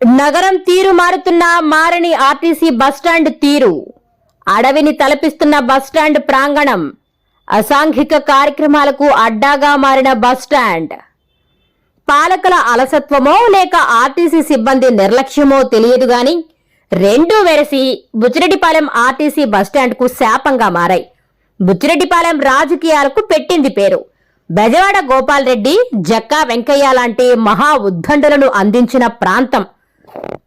నగరం తీరు మారుతున్న మారని ఆర్టీసీ బస్టాండ్ తీరు. అడవిని తలపిస్తున్న బస్టాండ్ ప్రాంగణం. అసాంఘిక కార్యక్రమాలకు అడ్డాగా మారిన బస్టాండ్. పాలకుల అలసత్వమో లేక ఆర్టీసీ సిబ్బంది నిర్లక్ష్యమో తెలియదు గాని రెండూ వెరసి బుచ్చిరెడ్డిపాలెం ఆర్టీసీ బస్టాండ్కు శాపంగా మారాయి. బుచ్చిరెడ్డిపాలెం రాజకీయాలకు పెట్టింది పేరు. బెజవాడ గోపాల్ రెడ్డి జక్కా వెంకయ్య లాంటి మహా ఉద్దండలను అందించిన ప్రాంతం.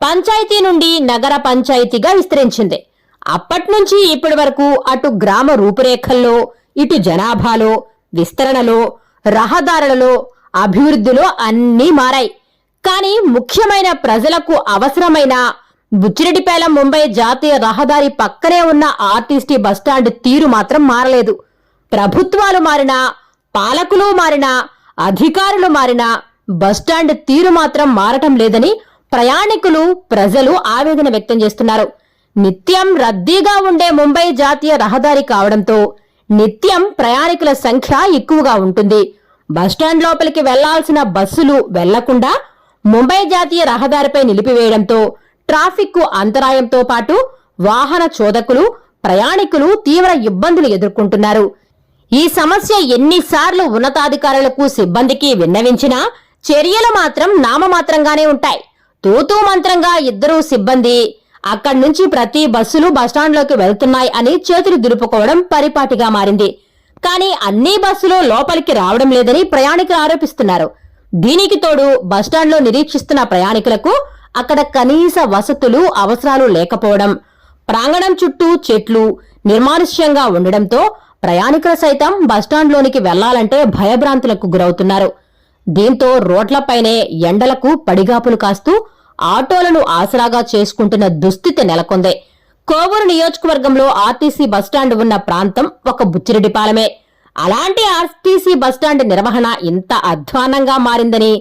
పంచాయతీ నుండి నగర పంచాయతీగా విస్తరించింది. అప్పట్నుంచి ఇప్పటి వరకు అటు గ్రామ రూపురేఖల్లో ఇటు జనాభాలో విస్తరణలో రహదారులలో అభివృద్ధిలో అన్నీ మారాయి. కానీ ముఖ్యమైన ప్రజలకు అవసరమైన బుచ్చిరెడ్డిపేల ముంబై జాతీయ రహదారి పక్కనే ఉన్న ఆర్టీసీ బస్టాండ్ తీరు మాత్రం మారలేదు. ప్రభుత్వాలు మారినా పాలకులు మారినా అధికారులు మారినా బస్టాండ్ తీరు మాత్రం మారటం లేదని ప్రయాణికులు ప్రజలు ఆవేదన వ్యక్తం చేస్తున్నారు. నిత్యం రద్దీగా ఉండే ముంబై జాతీయ రహదారి కావడంతో నిత్యం ప్రయాణికుల సంఖ్య ఎక్కువగా ఉంటుంది. బస్టాండ్ లోపలికి వెళ్ళాల్సిన బస్సులు వెళ్ళకుండా ముంబై జాతీయ రహదారిపై నిలిపివేయడంతో ట్రాఫిక్కు అంతరాయంతో పాటు వాహన చోదకులు ప్రయాణికులు తీవ్ర ఇబ్బందులు ఎదుర్కొంటున్నారు. ఈ సమస్య ఎన్నిసార్లు ఉన్నతాధికారులకు సిబ్బందికి విన్నవించినా చర్యలు మాత్రం నామమాత్రంగానే ఉంటాయి. తూతూ మంత్రంగా ఇద్దరు సిబ్బంది అక్కడి నుంచి ప్రతి బస్సులు బస్టాండ్లోకి వెళ్తున్నాయి అని చేతులు దులుపుకోవడం పరిపాటిగా మారింది. కానీ అన్ని బస్సులు లోపలికి రావడం లేదని ప్రయాణికులు ఆరోపిస్తున్నారు. దీనికి తోడు బస్టాండ్లో నిరీక్షిస్తున్న ప్రయాణికులకు అక్కడ కనీస వసతులు అవసరాలు లేకపోవడం ప్రాంగణం చుట్టూ చెట్లు నిర్మానుష్యంగా ఉండడంతో ప్రయాణికులు సైతం బస్టాండ్లోనికి వెళ్ళాలంటే భయభ్రాంతులకు గురవుతున్నారు. దీంతో రోడ్లపైనే ఎండలకు పడిగాపులు కాస్తూ ఆటోలను ఆసరాగా చేసుకుంటున్న దుస్థితి నెలకొంది. కోవూరు నియోజకవర్గంలో ఆర్టీసీ బస్టాండ్ ఉన్న ప్రాంతం ఒక బుచ్చిరెడ్డిపాలెమే. అలాంటి ఆర్టీసీ బస్టాండ్ నిర్వహణ ఇంత అధ్వానంగా మారిందని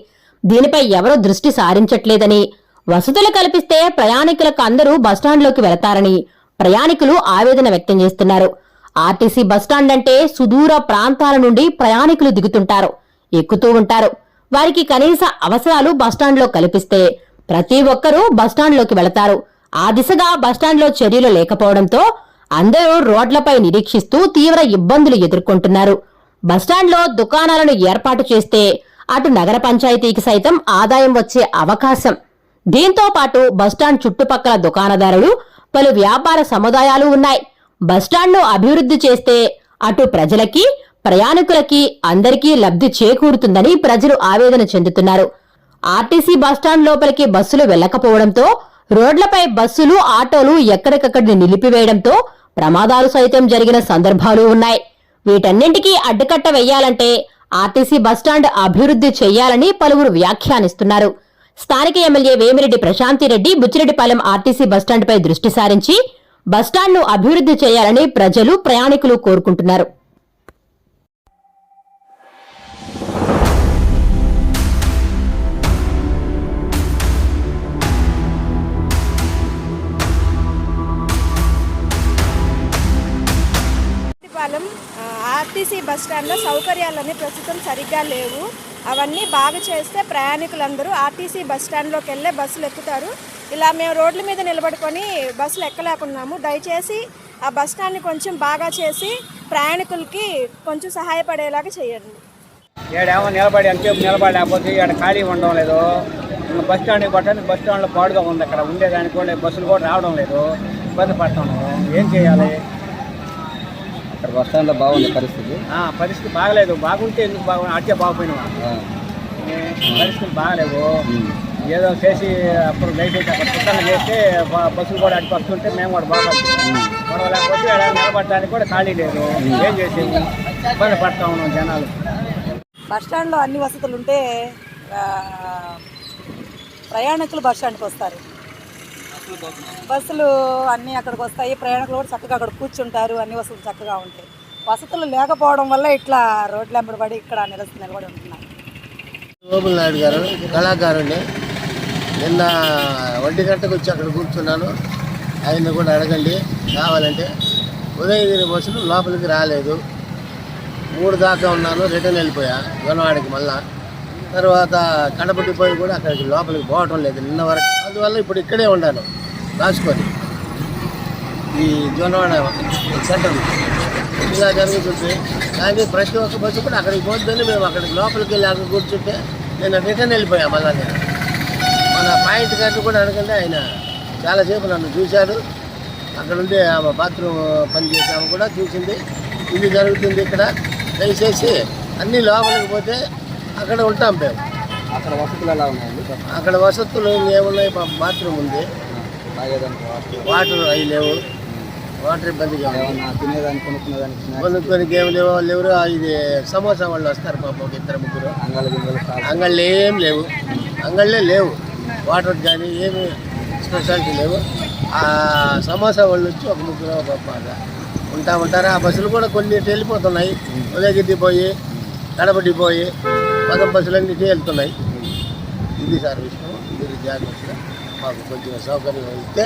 దీనిపై ఎవరూ దృష్టి సారించట్లేదని వసతులు కల్పిస్తే ప్రయాణికులకు అందరూ బస్టాండ్లోకి వెళతారని ప్రయాణికులు ఆవేదన వ్యక్తం చేస్తున్నారు. ఆర్టీసీ బస్టాండ్ అంటే సుదూర ప్రాంతాల నుండి ప్రయాణికులు దిగుతుంటారు. ఎక్కుతూ ఉంటారు. వారికి కనీస అవసరాలు బస్టాండ్లో కల్పిస్తే ప్రతి ఒక్కరూ బస్టాండ్లోకి వెళతారు. ఆ దిశగా బస్టాండ్లో చర్యలు లేకపోవడంతో అందరూ రోడ్లపై నిరీక్షిస్తూ తీవ్ర ఇబ్బందులు ఎదుర్కొంటున్నారు. బస్టాండ్లో దుకాణాలను ఏర్పాటు చేస్తే అటు నగర పంచాయతీకి సైతం ఆదాయం వచ్చే అవకాశం. దీంతో పాటు బస్టాండ్ చుట్టుపక్కల దుకాణదారులు పలు వ్యాపార సముదాయాలు ఉన్నాయి. బస్టాండ్ను అభివృద్ధి చేస్తే అటు ప్రజలకి ప్రయాణికులకి అందరికీ లబ్ధి చేకూరుతుందని ప్రజలు ఆవేదన చెందుతున్నారు. ఆర్టీసీ బస్టాండ్ లోపలికి బస్సులు వెళ్ళకపోవడంతో రోడ్లపై బస్సులు ఆటోలు ఎక్కడికక్కడిని నిలిపివేయడంతో ప్రమాదాలు సైతం జరిగిన సందర్భాలు ఉన్నాయి. వీటన్నింటికీ అడ్డుకట్ట వెయ్యాలంటే ఆర్టీసీ బస్టాండ్ అభివృద్ధి చేయాలని పలువురు వ్యాఖ్యానిస్తున్నారు. స్థానిక ఎమ్మెల్యే వేమిరెడ్డి ప్రశాంతిరెడ్డి బుచ్చిరెడ్డిపాలెం ఆర్టీసీ బస్టాండ్పై దృష్టి సారించి బస్టాండ్ను అభివృద్ధి చేయాలని ప్రజలు ప్రయాణికులు కోరుకుంటున్నారు. పాలెం ఆర్టీసీ బస్ స్టాండ్లో సౌకర్యాలన్నీ ప్రస్తుతం సరిగ్గా లేవు. అవన్నీ బాగా చేస్తే ప్రయాణికులందరూ ఆర్టీసీ బస్ స్టాండ్లోకి వెళ్ళే బస్సులు ఎక్కుతారు. ఇలా మేము రోడ్ల మీద నిలబడుకొని బస్సులు ఎక్కలేకున్నాము. దయచేసి ఆ బస్ స్టాండ్ని కొంచెం బాగా చేసి ప్రయాణికులకి కొంచెం సహాయపడేలాగా చేయండి. ఏడేమో నిలబడి అంతసేపు నిలబడలేకపోతే ఇక్కడ ఖాళీ ఉండడం లేదు. బస్ స్టాండ్కి పట్టడానికి బస్ స్టాండ్లో పాడుగా ఉంది అక్కడ. ఉండేదానికి కూడా బస్సులు కూడా రావడం లేదు. ఇబ్బంది పడుతున్నాము. ఏం చేయాలి? ఇక్కడ బస్ స్టాండ్లో బాగుంది పరిస్థితి. ఆ, పరిస్థితి బాగలేదు. బాగుంటే ఎందుకు బాగు అట్టే బాగుపోయినావా? ఆ, పరిస్థితులు బాగలేవు. ఏదో చేసి అప్పుడు లైట్ అయితే అక్కడ పుస్తకం చేస్తే బస్సులు కూడా అటు వస్తుంటే మేము కూడా బాగా మనం లేకపోతే నిలబడడానికి కూడా ఖాళీ లేదు. ఏం చేసేది? ఇబ్బంది పడతా ఉన్నాం జనాలు. బస్ స్టాండ్లో అన్ని వసతులు ఉంటే ప్రయాణికులు బస్ స్టాండ్కి వస్తారు. బస్సులు అన్నీ అక్కడికి వస్తాయి. ప్రయాణికులు కూడా చక్కగా అక్కడ కూర్చుంటారు. అన్ని వసతులు చక్కగా ఉంటాయి. వసతులు లేకపోవడం వల్ల ఇట్లా రోడ్లు వెంబడి పడి ఇక్కడ నిరసన నిలబడి ఉంటున్నారు గోపుల్ నాయుడు గారు కళాకారుని నిన్న వడ్డీ గంటకు వచ్చి అక్కడ కూర్చున్నాను. ఆయన కూడా అడగండి. కావాలంటే ఉదయగిరి బస్సులు లోపలికి రాలేదు. మూడు దాకా ఉన్నాను. రిటర్న్ వెళ్ళిపోయా. గొనవాడికి మళ్ళా. తర్వాత కడపటి పోయి కూడా అక్కడికి లోపలికి పోవటం లేదు నిన్న వరకు. అందువల్ల ఇప్పుడు ఇక్కడే ఉన్నాను రాసుకొని ఈ జొన్నవాడ సెంటర్. ఇలా జరుగుతుంది కానీ ప్రతి ఒక్క బస్సు కూడా అక్కడికి పోద్దని మేము అక్కడికి లోపలికి వెళ్ళి అక్కడ కూర్చుంటే నేను రిటర్న్ వెళ్ళిపోయాను మళ్ళా నేను. మన పాయింట్ గారిని కూడా అడగండి ఆయన చాలాసేపు నన్ను చూశాడు. అక్కడ ఉండి ఆమె బాత్రూమ్ పని ఆమె కూడా చూసింది. ఇది జరుగుతుంది ఇక్కడ. దయచేసి అన్నీ లోపలికి పోతే అక్కడ ఉంటాం మేము. అక్కడ వసతులు ఎలా ఉన్నాయండి? అక్కడ వసతులు ఏమున్నాయి? బాత్రూమ్ ఉంది. వాటర్ అవి లేవు. వాటర్ ఇబ్బందిగా తినేదానికి కొనుక్కునేదానికి స్నాక్స్ కొనుక్కొని ఏం లేవు. లేవు ఇది సమోసా వాళ్ళు వస్తారు పాప ఒక ఇద్దరు ముగ్గురు. అంగళ్ళు ఏం లేవు. అంగళ్ళే లేవు. వాటర్ కానీ ఏమి స్పెషాలిటీ లేవు. ఆ సమోసా వాళ్ళు వచ్చి ఒక ముగ్గురు ఒక ఉంటా ఉంటారు. ఆ బస్సులు కూడా కొన్ని వెళ్ళిపోతున్నాయి. ఉదయగిరి పోయి పోయి పదం బస్సులన్నీ వెళ్తున్నాయి. ఇది సార్ విషయం మీరు జాగ్రత్తగా మాకు కొంచెం సౌకర్యం ఇస్తే